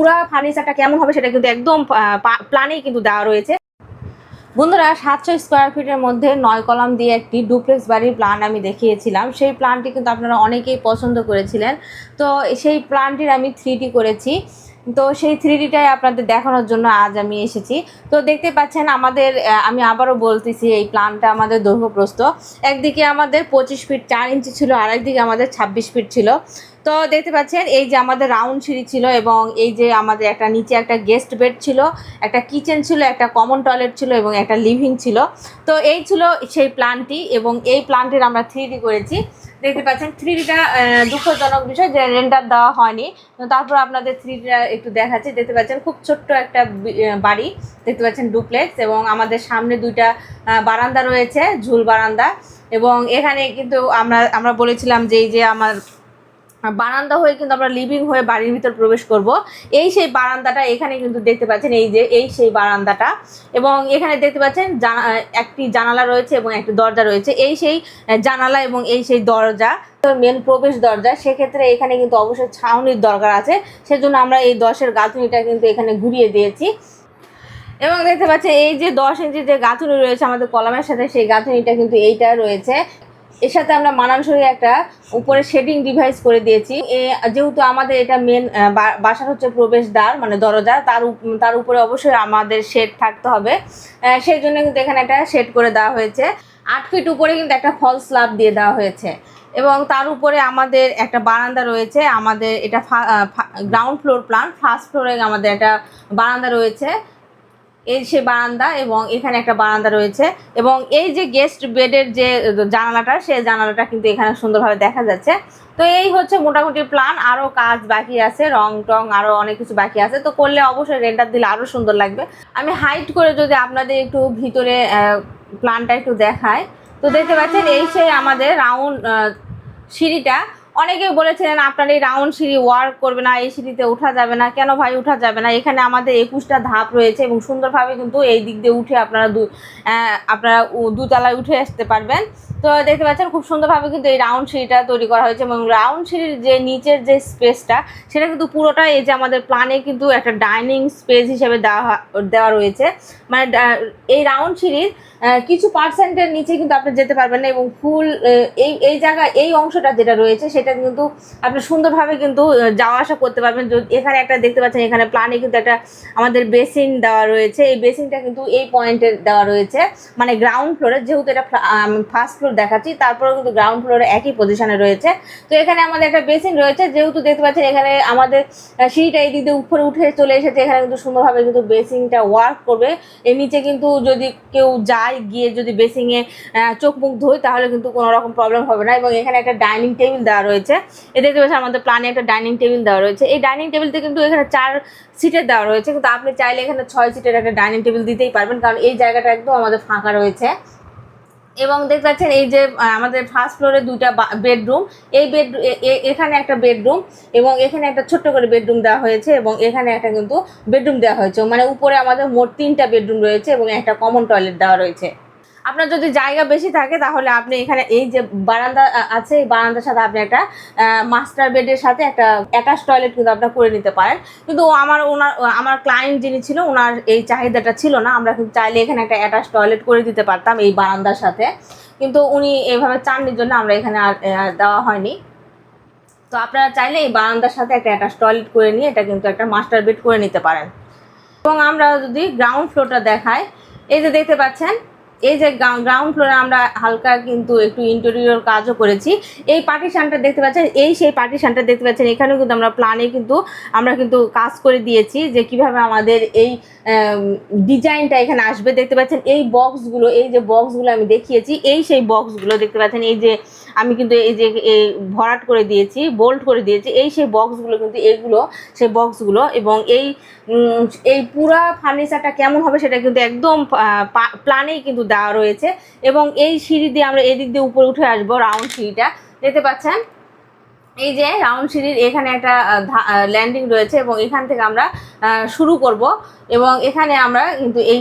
পুরো ফার্নিচারটা কেমন হবে সেটা কিন্তু একদম প্ল্যানেই কিন্তু দেওয়া রয়েছে। বন্ধুরা, সাতশো স্কোয়ার ফিটের মধ্যে নয় কলাম দিয়ে একটি ডুপ্লেক্স বাড়ির প্ল্যান আমি দেখিয়েছিলাম। সেই প্ল্যানটি কিন্তু আপনারা অনেকেই পছন্দ করেছিলেন। তো সেই প্ল্যানটির আমি থ্রি করেছি। তো সেই থ্রি ডিটাই আপনাদের দেখানোর জন্য আজ আমি এসেছি। তো দেখতে পাচ্ছেন, আমাদের আমি আবারও বলতেছি, এই প্ল্যানটা আমাদের দৈর্ঘ্যপ্রস্থ। একদিকে আমাদের পঁচিশ ফিট চার ইঞ্চি ছিল আর একদিকে আমাদের ছাব্বিশ ফিট ছিল। তো দেখতে পাচ্ছেন, এই যে আমাদের রাউন্ড সিঁড়ি ছিল এবং এই যে আমাদের একটা নিচে একটা গেস্ট বেড ছিল, একটা কিচেন ছিল, একটা কমন টয়লেট ছিল এবং একটা লিভিং ছিল। তো এই ছিল সেই প্ল্যানটি এবং এই প্ল্যানটির আমরা থ্রি করেছি। দেখতে পাচ্ছেন থ্রি ডিটা দুঃখজনক বিষয় যে রেন্টার দেওয়া হয়নি। তারপর আপনাদের থ্রি ডিটা একটু দেখাচ্ছি। দেখতে পাচ্ছেন, খুব ছোট্ট একটা বাড়ি। দেখতে পাচ্ছেন ডুপ্লেক্স এবং আমাদের সামনে দুইটা বারান্দা রয়েছে, ঝুল বারান্দা। এবং এখানে কিন্তু আমরা আমরা বলেছিলাম যে এই যে আমার বারান্দা হয়ে কিন্তু আমরা লিভিং হয়ে বাড়ির ভিতর প্রবেশ করব। এই সেই বারান্দাটা এখানে কিন্তু দেখতে পাচ্ছেন, এই যে, এই সেই বারান্দাটা। এবং এখানে দেখতে পাচ্ছেন একটি জানালা রয়েছে এবং একটি দরজা রয়েছে। এই সেই জানালা এবং এই সেই দরজা মেন প্রবেশ দরজা, সেক্ষেত্রে এখানে কিন্তু অবশ্যই ছাউনির দরকার আছে। সেজন্য আমরা এই দশের গাঁথুনিটা কিন্তু এখানে ঘুরিয়ে দিয়েছি। এবং দেখতে পাচ্ছেন, এই যে দশ ইঞ্চি যে গাঁথুনি রয়েছে আমাদের কলামের সাথে, সেই গাঁথুনিটা কিন্তু এইটা রয়েছে। এর সাথে আমরা মানানসই একটা উপরে শেডিং ডিভাইস করে দিয়েছি। যেহেতু আমাদের এটা মেন বাসার হচ্ছে প্রবেশদ্বার মানে দরজা, তার তার উপরে অবশ্যই আমাদের শেড থাকতে হবে। সেই জন্য কিন্তু এখানে একটা শেড করে দেওয়া হয়েছে। আট ফিট উপরে কিন্তু একটা ফল স্ল্যাব দিয়ে দেওয়া হয়েছে। এবং তার উপরে আমাদের একটা বারান্দা রয়েছে, আমাদের এটা গ্রাউন্ড ফ্লোর প্ল্যান ফার্স্ট ফ্লোরে আমাদের একটা বারান্দা রয়েছে। এই সে বারান্দা এবং এখানে একটা বারান্দা রয়েছে এবং এই যে গেস্ট বেডের যে জানালাটা, সে জানালাটা কিন্তু এখানে সুন্দরভাবে দেখা যাচ্ছে। তো এই হচ্ছে মোটামুটি প্ল্যান আরও কাজ বাকি আছে, রং টং আরও অনেক কিছু বাকি আছে। তো করলে অবশ্যই রেন্টার দিলে আরও সুন্দর লাগবে। আমি হাইট করে যদি আপনাদের একটু ভিতরে প্ল্যানটা একটু দেখাই। তো দেখতে পাচ্ছেন, এই সেই আমাদের রাউন্ড সিঁড়িটা। অনেকে বলেছিলেন, আপনার এই রাউন্ড সিঁড়ি ওয়ার্ক করবে না, এই সিঁড়িতে ওঠা যাবে না। কেন ভাই, ওঠা যাবে না? এখানে আমাদের একুশটা ধাপ রয়েছে এবং সুন্দরভাবে কিন্তু এই দিক দিয়ে উঠে আপনারা দু আপনারা দুতলায় উঠে আসতে পারবেন। তো দেখতে পাচ্ছেন, খুব সুন্দরভাবে কিন্তু এই রাউন্ড সিঁড়িটা তৈরি করা হয়েছে এবং রাউন্ড সিঁড়ির যে নিচের যে স্পেসটা, সেটা কিন্তু পুরোটা এই যে আমাদের প্ল্যানে কিন্তু একটা ডাইনিং স্পেস হিসেবে দেওয়া দেওয়া রয়েছে। মানে এই রাউন্ড সিঁড়ির কিছু পার্সেন্টের নিচে কিন্তু আপনি যেতে পারবেন না এবং ফুল এই এই জায়গায় এই অংশটা যেটা রয়েছে, সেটা কিন্তু আপনি সুন্দরভাবে কিন্তু যাওয়া আসা করতে পারবেন। এখানে একটা দেখতে পাচ্ছেন, এখানে প্ল্যানে কিন্তু একটা আমাদের বেসিন দেওয়া রয়েছে। এই বেসিনটা কিন্তু এই পয়েন্টে দেওয়া রয়েছে। মানে গ্রাউন্ড ফ্লোরে যেহেতু এটা ফার্স্ট ফ্লোর দেখাচ্ছি, তারপরেও কিন্তু গ্রাউন্ড ফ্লোরে একই পজিশনে রয়েছে। তো এখানে আমাদের একটা বেসিন রয়েছে, যেহেতু দেখতে পাচ্ছেন, এখানে আমাদের সিঁড়িটা এই দিক দিয়ে উপরে উঠে চলে এসেছে। এখানে কিন্তু সুন্দরভাবে কিন্তু বেসিংটা ওয়ার্ক করবে। এর নিচে কিন্তু যদি কেউ যায়, গিয়ে যদি বেসিংয়ে চোখ মুখ ধোয়, তাহলে কিন্তু কোনো রকম প্রবলেম হবে না। এবং এখানে একটা ডাইনিং টেবিল দেওয়া রয়েছে। এ দেখতে পাচ্ছেন আমাদের প্ল্যানে একটা ডাইনিং টেবিল দেওয়া রয়েছে। এই ডাইনিং টেবিলতে কিন্তু এখানে চার সিটের দেওয়া রয়েছে। কিন্তু আপনি চাইলে এখানে ছয় সিটের একটা ডাইনিং টেবিল দিতেই পারবেন, কারণ এই জায়গাটা একদম আমাদের ফাঁকা রয়েছে। এবং দেখতে পাচ্ছেন এই যে আমাদের ফার্স্ট ফ্লোরে দুইটা বেডরুম এই বেড এখানে একটা বেডরুম এবং এখানে একটা ছোট্ট করে বেডরুম দেওয়া হয়েছে এবং এখানে একটা কিন্তু বেডরুম দেওয়া হয়েছে। মানে উপরে আমাদের মোট তিনটা বেডরুম রয়েছে এবং একটা কমন টয়লেট দেওয়া রয়েছে। আপনার যদি জায়গা বেশি থাকে, তাহলে আপনি এখানে এই যে বারান্দা আছে, এই বারান্দার সাথে আপনি একটা মাস্টার বেডের সাথে একটা অ্যাটাচ টয়লেট কিন্তু আপনার করে নিতে পারেন। কিন্তু আমার ওনার, আমার ক্লায়েন্ট যিনি ছিল, ওনার এই চাহিদাটা ছিল না। আমরা কিন্তু চাইলে এখানে একটা অ্যাটাচ টয়লেট করে দিতে পারতাম এই বারান্দার সাথে। কিন্তু উনি এইভাবে চাননির জন্য আমরা এখানে আর দেওয়া হয়নি। তো আপনারা চাইলে এই বারান্দার সাথে একটা অ্যাটাচ টয়লেট করে নিয়ে এটা কিন্তু একটা মাস্টার বেড করে নিতে পারেন। এবং আমরা যদি গ্রাউন্ড ফ্লোরটা দেখাই, এই যে দেখতে পাচ্ছেন এই যে গ্রাউন্ড ফ্লোরে আমরা হালকা কিন্তু একটু ইন্টেরিয়র কাজও করেছি। এই পার্টিশানটা দেখতে পাচ্ছেন, এই সেই পার্টিশানটা দেখতে পাচ্ছেন, এখানেও কিন্তু আমরা প্ল্যানে কিন্তু, আমরা কিন্তু কাজ করে দিয়েছি যে কীভাবে আমাদের এই ডিজাইনটা এখানে আসবে। দেখতে পাচ্ছেন, এই বক্সগুলো এই যে বক্সগুলো আমি দেখিয়েছি, এই সেই বক্সগুলো দেখতে পাচ্ছেন, এই যে আমি কিন্তু এই যে এই ভরাট করে দিয়েছি বোল্ট করে দিয়েছি, এই সেই বক্সগুলো কিন্তু এইগুলো সেই বক্সগুলো এবং এই এই পুরা ফার্নিচারটা কেমন হবে সেটা কিন্তু একদম প্ল্যানেই কিন্তু দেওয়া রয়েছে এবং এই সিঁড়ি দিয়ে আমরা এদিক দিয়ে উপরে উঠে আসব রাউন্ড সিঁড়িটা। দেখতে পাচ্ছেন? এই যে রাউন্ড সিঁড়ির এখানে একটা ল্যান্ডিং রয়েছে এবং এখান থেকে আমরা শুরু করব এবং এখানে আমরা কিন্তু এই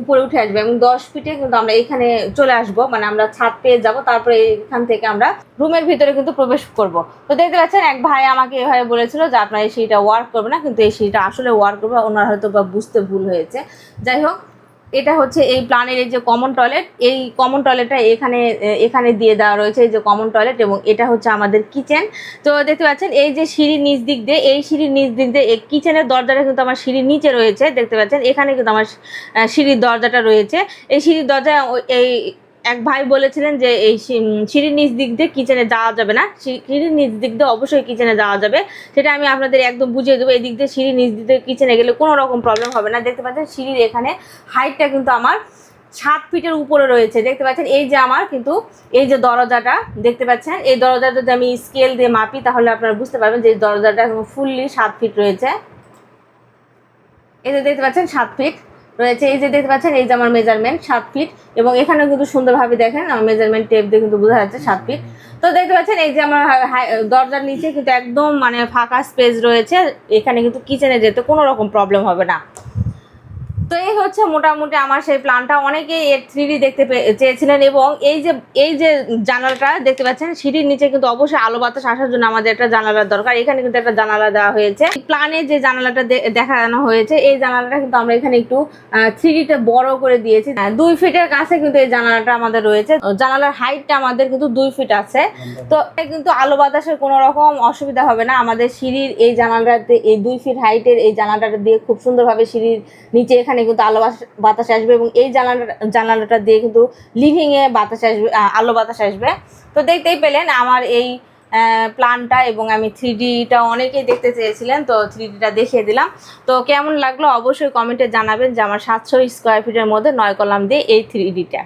উপরে উঠে আসব এবং দশ ফিটে কিন্তু আমরা এখানে চলে আসব। মানে আমরা ছাদ পেয়ে যাব, তারপরে এখান থেকে আমরা রুমের ভিতরে কিন্তু প্রবেশ করব। তো দেখতে পাচ্ছেন, এক ভাই আমাকে এভাবে বলেছিল যে আপনার এই সিঁড়িটা ওয়ার্ক করবে না, কিন্তু এই সিঁড়িটা আসলে ওয়ার্ক করবে, ওনার হয়তো বা বুঝতে ভুল হয়েছে। যাই হোক এটা হচ্ছে এই প্ল্যানের এই যে কমন টয়লেট এই কমন টয়লেটটা এখানে এখানে দিয়ে দেওয়া রয়েছে এই যে কমন টয়লেট এবং এটা হচ্ছে আমাদের কিচেন তো দেখতে পাচ্ছেন, এই যে সিঁড়ির নিচ দিক দিয়ে, এই সিঁড়ির নিচ দিক দিয়ে এই কিচেনের দরজাটা কিন্তু আমার সিঁড়ির নিচে রয়েছে, দেখতে পাচ্ছেন। এখানে কিন্তু আমার সিঁড়ির দরজাটা রয়েছে। এই সিঁড়ির দরজা এই এক ভাই বলেছিলেন যে এই সিঁড়ির নিচ দিক দিয়ে কিচেনে যাওয়া যাবে না। সিঁড়ির নিচ দিক দিয়ে অবশ্যই কিচেনে যাওয়া যাবে। সেটা আমি আপনাদের একদম বুঝিয়ে দেবো। এই দিক দিয়ে সিঁড়ির নিচ দিক দিয়ে কিচেনে গেলে কোনো রকম প্রবলেম হবে না। দেখতে পাচ্ছেন সিঁড়ির এখানে হাইটটা কিন্তু আমার সাত ফিটের উপরে রয়েছে। দেখতে পাচ্ছেন এই যে আমার কিন্তু এই যে দরজাটা, দেখতে পাচ্ছেন? এই দরজাটা যদি আমি স্কেল দিয়ে মাপি, তাহলে আপনারা বুঝতে পারবেন যে দরজাটা ফুললি সাত ফিট রয়েছে। এই যে দেখতে পাচ্ছেন সাত ফিট। রয়েছে। এই যে দেখতে পাচ্ছেন, এই যে আমার মেজারমেন্ট সাত ফিট এবং এখানেও কিন্তু সুন্দরভাবে দেখেন, আমার মেজারমেন্ট টেপ দিয়ে কিন্তু বোঝা যাচ্ছে সাত ফিট তো দেখতে পাচ্ছেন, এই যে আমার দরজার নিচে কিন্তু একদম মানে ফাঁকা স্পেস রয়েছে। এখানে কিন্তু কিচেনে যেতে কোনো রকম প্রবলেম হবে না। তো এই হচ্ছে মোটামুটি আমার সেই প্ল্যানটা অনেকেই এর থ্রি দেখতে চেয়েছিলেন এবং এই যে এই যে জানালাটা দেখতে পাচ্ছেন, সিঁড়ির নিচে কিন্তু অবশ্যই আলো বাতাস আসার জন্য আমাদের একটা জানালার দরকার। এখানে কিন্তু একটা জানালা দেওয়া হয়েছে। প্ল্যানে যে জানালাটা দেখানো হয়েছে, এই জানালাটা কিন্তু আমরা এখানে একটু থ্রিডিতে বড় করে দিয়েছি। দুই ফিটের কাছে কিন্তু এই জানালাটা আমাদের রয়েছে। জানালার হাইটটা আমাদের কিন্তু দুই ফিট আছে। তো কিন্তু আলো বাতাসের কোনো রকম অসুবিধা হবে না। আমাদের সিঁড়ির এই জানালাটাতে এই দুই ফিট হাইটের এই জানালাটা দিয়ে খুব সুন্দরভাবে সিঁড়ির নিচে এখানে কিন্তু আলো বাতাস আসবে এবং এই জানালাটা জানালাটা দিয়ে কিন্তু লিভিংয়ে বাতাস আসবে আলো বাতাস আসবে। তো দেখতেই পেলেন আমার এই প্ল্যানটা এবং আমি থ্রি ডিটা অনেকেই দেখতে চেয়েছিলেন, তো থ্রি ডিটা দেখিয়ে দিলাম। তো কেমন লাগল অবশ্যই কমেন্টে জানাবেন যে আমার সাতশো স্কোয়ার ফিটের মধ্যে নয় কলাম দিয়ে এই থ্রি ডিটা